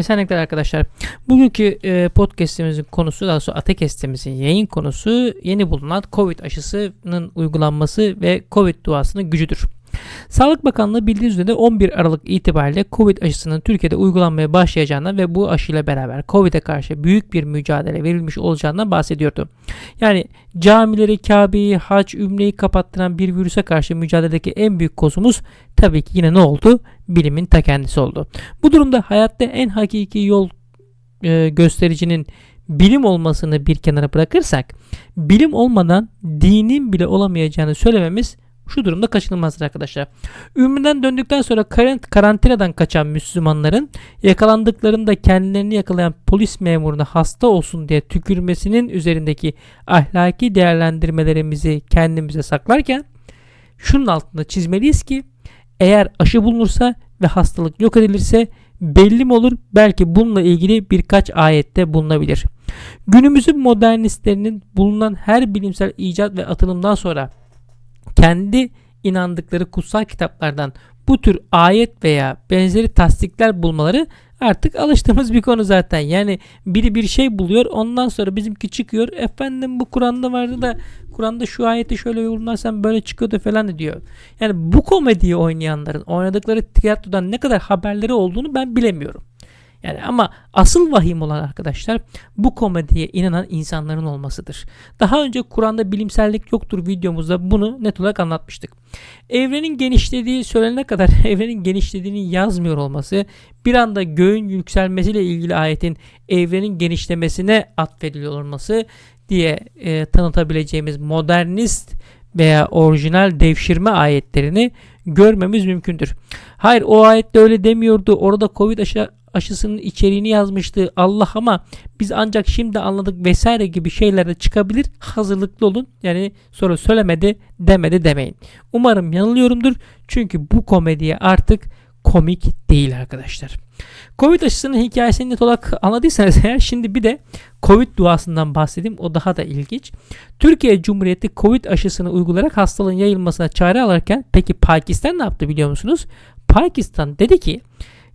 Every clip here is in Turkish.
Esenlikler arkadaşlar. Bugünkü e, podcastimizin konusu daha sonra Atekestimizin yayın konusu yeni bulunan Covid aşısının uygulanması ve Covid duasının gücüdür. Sağlık Bakanlığı bildiğiniz üzere 11 Aralık itibariyle Covid aşısının Türkiye'de uygulanmaya başlayacağından ve bu aşıyla beraber Covid'e karşı büyük bir mücadele verilmiş olacağından bahsediyordu. Yani camileri, Kabe'yi, hac, ümreyi kapattıran bir virüse karşı mücadeledeki en büyük kozumuz tabii ki yine ne oldu? Bilimin ta kendisi oldu. Bu durumda hayatta en hakiki yol e, göstericinin bilim olmasını bir kenara bırakırsak bilim olmadan dinin bile olamayacağını söylememiz şu durumda kaçınılmazdır arkadaşlar. Ümreden döndükten sonra karantinadan kaçan Müslümanların yakalandıklarında kendilerini yakalayan polis memuruna hasta olsun diye tükürmesinin üzerindeki ahlaki değerlendirmelerimizi kendimize saklarken şunun altında çizmeliyiz ki eğer aşı bulunursa ve hastalık yok edilirse belli mi olur? Belki bununla ilgili birkaç ayette bulunabilir. Günümüzün modernistlerinin bulunan her bilimsel icat ve atılımdan sonra kendi inandıkları kutsal kitaplardan bu tür ayet veya benzeri tasdikler bulmaları artık alıştığımız bir konu zaten. Yani biri bir şey buluyor ondan sonra bizimki çıkıyor. Efendim bu Kur'an'da vardı da Kur'an'da şu ayeti şöyle yorumlarsan böyle çıkıyordu falan diyor. Yani bu komediyi oynayanların oynadıkları tiyatrodan ne kadar haberleri olduğunu ben bilemiyorum. Yani ama asıl vahim olan arkadaşlar bu komediye inanan insanların olmasıdır. Daha önce Kur'an'da bilimsellik yoktur videomuzda bunu net olarak anlatmıştık. Evrenin genişlediği söylenene kadar evrenin genişlediğini yazmıyor olması bir anda göğün yükselmesiyle ilgili ayetin evrenin genişlemesine atfediliyor olması diye e, tanıtabileceğimiz modernist veya orijinal devşirme ayetlerini görmemiz mümkündür. Hayır o ayette öyle demiyordu. Orada Covid aşı, aşısının içeriğini yazmıştı Allah ama biz ancak şimdi anladık vesaire gibi şeyler de çıkabilir. Hazırlıklı olun. Yani sonra söylemedi demedi demeyin. Umarım yanılıyorumdur. Çünkü bu komediye artık komik değil arkadaşlar. Covid aşısının hikayesini net olarak anladıysanız eğer şimdi bir de Covid duasından bahsedeyim. O daha da ilginç. Türkiye Cumhuriyeti Covid aşısını uygulayarak hastalığın yayılmasına çare alırken peki Pakistan ne yaptı biliyor musunuz? Pakistan dedi ki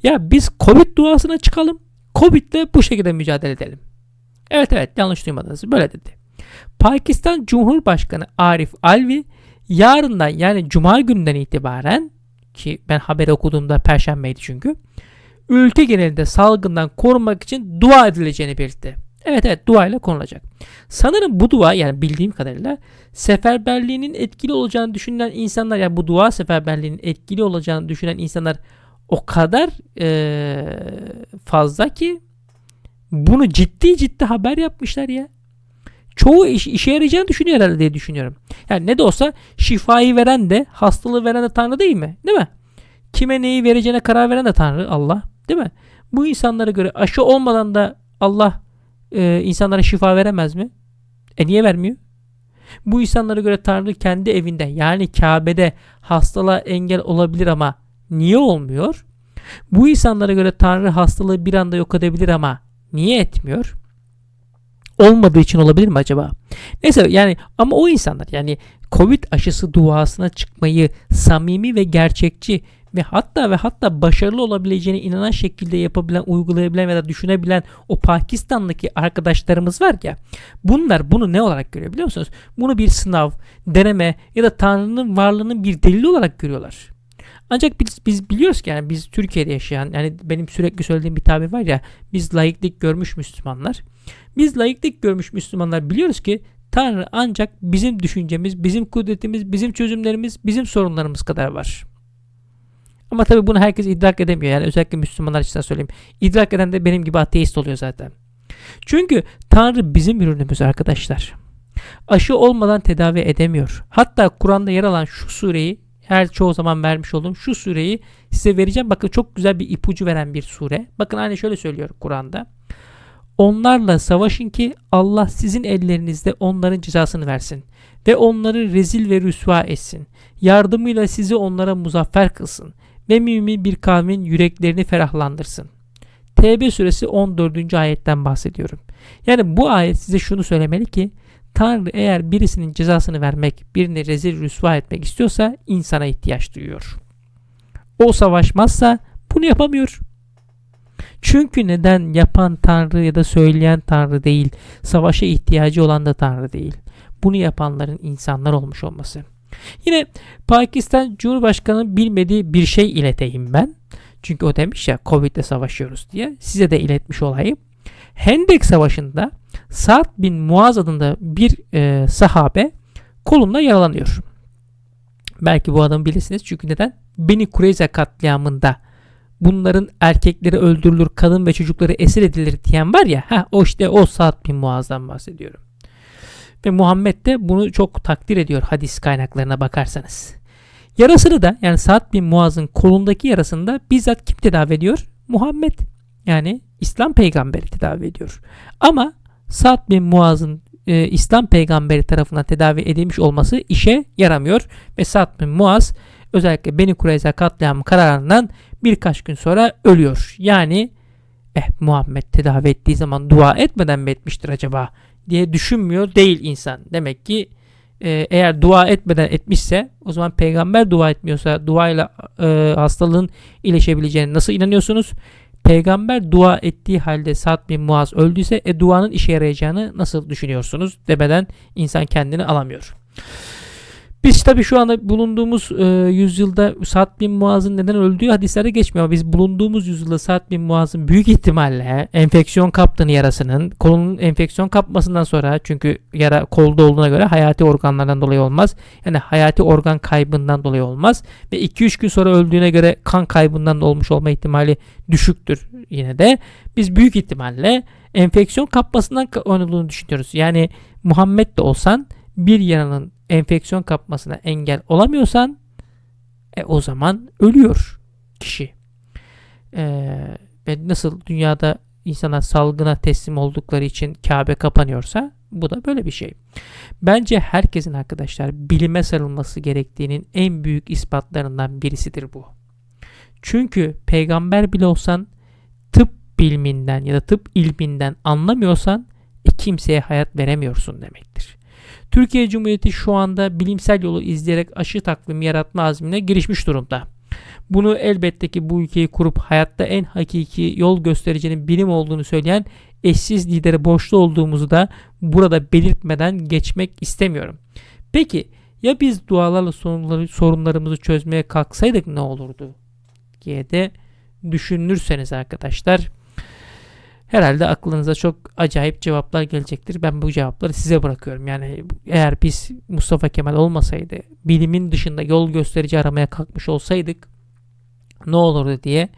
ya biz Covid duasına çıkalım. Covid'le bu şekilde mücadele edelim. Evet evet yanlış duymadınız. Böyle dedi. Pakistan Cumhurbaşkanı Arif Alvi yarından yani cuma günden itibaren ki ben haberi okuduğumda perşembeydi çünkü ülke genelinde salgından korunmak için dua edileceğini belirtti. Evet evet dua ile konulacak. Sanırım bu dua yani bildiğim kadarıyla seferberliğinin etkili olacağını düşünen insanlar yani bu dua seferberliğinin etkili olacağını düşünen insanlar o kadar e, fazla ki bunu ciddi ciddi haber yapmışlar ya. Çoğu iş, işe yarayacağını düşünüyor herhalde diye düşünüyorum. Yani ne de olsa şifayı veren de hastalığı veren de Tanrı değil mi? Değil mi? Kime neyi vereceğine karar veren de Tanrı Allah. Değil mi? Bu insanlara göre aşı olmadan da Allah e, insanlara şifa veremez mi? E niye vermiyor? Bu insanlara göre Tanrı kendi evinde yani Kabe'de hastalığa engel olabilir ama niye olmuyor? Bu insanlara göre Tanrı hastalığı bir anda yok edebilir ama niye etmiyor? Olmadığı için olabilir mi acaba? Neyse yani ama o insanlar yani Covid aşısı duasına çıkmayı samimi ve gerçekçi ve hatta ve hatta başarılı olabileceğine inanan şekilde yapabilen, uygulayabilen ya da düşünebilen o Pakistan'daki arkadaşlarımız var ya bunlar bunu ne olarak görüyor biliyor musunuz? Bunu bir sınav, deneme ya da Tanrı'nın varlığının bir delili olarak görüyorlar. Ancak biz, biz biliyoruz ki yani biz Türkiye'de yaşayan yani benim sürekli söylediğim bir tabir var ya biz laiklik görmüş Müslümanlar. Biz laiklik görmüş Müslümanlar biliyoruz ki Tanrı ancak bizim düşüncemiz, bizim kudretimiz, bizim çözümlerimiz, bizim sorunlarımız kadar var. Ama tabi bunu herkes idrak edemiyor. Yani özellikle Müslümanlar için söyleyeyim. İdrak eden de benim gibi ateist oluyor zaten. Çünkü Tanrı bizim ürünümüz arkadaşlar. Aşı olmadan tedavi edemiyor. Hatta Kur'an'da yer alan şu sureyi her çoğu zaman vermiş olduğum şu sureyi size vereceğim. Bakın çok güzel bir ipucu veren bir sure. Bakın hani şöyle söylüyor Kur'an'da. Onlarla savaşın ki Allah sizin ellerinizde onların cezasını versin ve onları rezil ve rüsva etsin. Yardımıyla sizi onlara muzaffer kılsın ve mümin bir kavmin yüreklerini ferahlandırsın. TB suresi 14. ayetten bahsediyorum. Yani bu ayet size şunu söylemeli ki Tanrı eğer birisinin cezasını vermek, birini rezil rüsva etmek istiyorsa insana ihtiyaç duyuyor. O savaşmazsa bunu yapamıyor. Çünkü neden yapan Tanrı ya da söyleyen Tanrı değil, savaşa ihtiyacı olan da Tanrı değil. Bunu yapanların insanlar olmuş olması. Yine Pakistan Cumhurbaşkanı bilmediği bir şey ileteyim ben. Çünkü o demiş ya Covid'le savaşıyoruz diye. Size de iletmiş olayım. Hendek Savaşı'nda Sa'd bin Muaz adında bir e, sahabe kolunda yaralanıyor. Belki bu adamı bilirsiniz. Çünkü neden? Beni Kureyze katliamında bunların erkekleri öldürülür, kadın ve çocukları esir edilir diyen var ya. Ha o işte o Sa'd bin Muaz'dan bahsediyorum. Ve Muhammed de bunu çok takdir ediyor hadis kaynaklarına bakarsanız. Yarasını da yani Sa'd bin Muaz'ın kolundaki yarasını da bizzat kim tedavi ediyor? Muhammed. Yani İslam peygamberi tedavi ediyor. Ama Sa'd bin Muaz'ın e, İslam peygamberi tarafından tedavi edilmiş olması işe yaramıyor. Ve Sa'd bin Muaz özellikle Beni Kureyza katliamı kararından birkaç gün sonra ölüyor. Yani eh Muhammed tedavi ettiği zaman dua etmeden mi etmiştir acaba diye düşünmüyor değil insan. Demek ki e, eğer dua etmeden etmişse o zaman peygamber dua etmiyorsa duayla e, hastalığın iyileşebileceğine nasıl inanıyorsunuz? Peygamber dua ettiği halde Sa'd bin Muaz öldüyse e, duanın işe yarayacağını nasıl düşünüyorsunuz? Demeden insan kendini alamıyor. Biz tabi şu anda bulunduğumuz e, yüzyılda Sa'd bin Muaz'ın neden öldüğü hadislerde geçmiyor. Biz bulunduğumuz yüzyılda Sa'd bin Muaz'ın büyük ihtimalle enfeksiyon kaptığını yarasının kolunun enfeksiyon kapmasından sonra çünkü yara kolda olduğuna göre hayati organlardan dolayı olmaz. Yani hayati organ kaybından dolayı olmaz. Ve 2-3 gün sonra öldüğüne göre kan kaybından da olmuş olma ihtimali düşüktür yine de. Biz büyük ihtimalle enfeksiyon kapmasından olduğunu düşünüyoruz. Yani Muhammed de olsan bir yaranın enfeksiyon kapmasına engel olamıyorsan e, o zaman ölüyor kişi. E, ve nasıl dünyada insana salgına teslim oldukları için Kabe kapanıyorsa bu da böyle bir şey. Bence herkesin arkadaşlar bilime sarılması gerektiğinin en büyük ispatlarından birisidir bu. Çünkü peygamber bile olsan tıp biliminden ya da tıp ilminden anlamıyorsan e, kimseye hayat veremiyorsun demektir. Türkiye Cumhuriyeti şu anda bilimsel yolu izleyerek aşı takvimi yaratma azmine girişmiş durumda. Bunu elbette ki bu ülkeyi kurup hayatta en hakiki yol göstericinin bilim olduğunu söyleyen eşsiz lideri borçlu olduğumuzu da burada belirtmeden geçmek istemiyorum. Peki ya biz dualarla sorunlarımızı çözmeye kalksaydık ne olurdu? diye de düşünürseniz arkadaşlar herhalde aklınıza çok acayip cevaplar gelecektir. Ben bu cevapları size bırakıyorum. Yani eğer biz Mustafa Kemal olmasaydı, bilimin dışında yol gösterici aramaya kalkmış olsaydık ne olurdu diye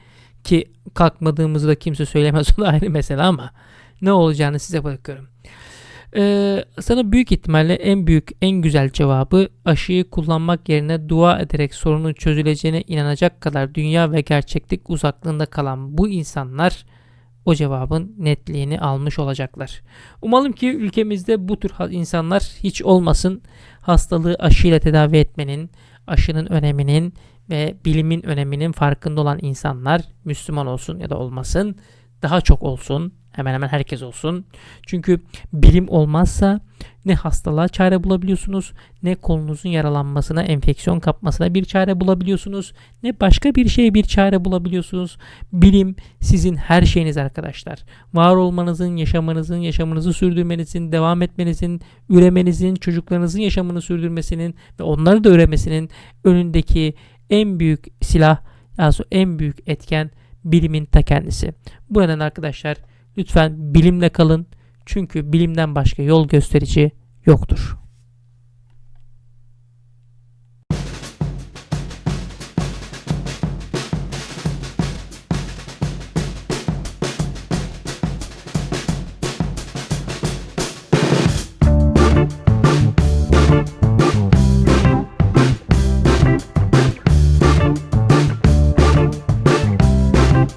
ki kalkmadığımızı da kimse söylemez o da ayrı mesele ama ne olacağını size bırakıyorum. Ee, sana büyük ihtimalle en büyük, en güzel cevabı aşıyı kullanmak yerine dua ederek sorunun çözüleceğine inanacak kadar dünya ve gerçeklik uzaklığında kalan bu insanlar o cevabın netliğini almış olacaklar. Umalım ki ülkemizde bu tür insanlar hiç olmasın. Hastalığı aşıyla tedavi etmenin, aşının öneminin ve bilimin öneminin farkında olan insanlar Müslüman olsun ya da olmasın daha çok olsun Hemen hemen herkes olsun. Çünkü bilim olmazsa ne hastalığa çare bulabiliyorsunuz, ne kolunuzun yaralanmasına, enfeksiyon kapmasına bir çare bulabiliyorsunuz, ne başka bir şeye bir çare bulabiliyorsunuz. Bilim sizin her şeyiniz arkadaşlar. Var olmanızın, yaşamanızın, yaşamınızı sürdürmenizin, devam etmenizin, üremenizin, çocuklarınızın yaşamını sürdürmesinin ve onları da üremesinin önündeki en büyük silah, yani en büyük etken bilimin ta kendisi. Bu nedenle arkadaşlar Lütfen bilimle kalın. Çünkü bilimden başka yol gösterici yoktur.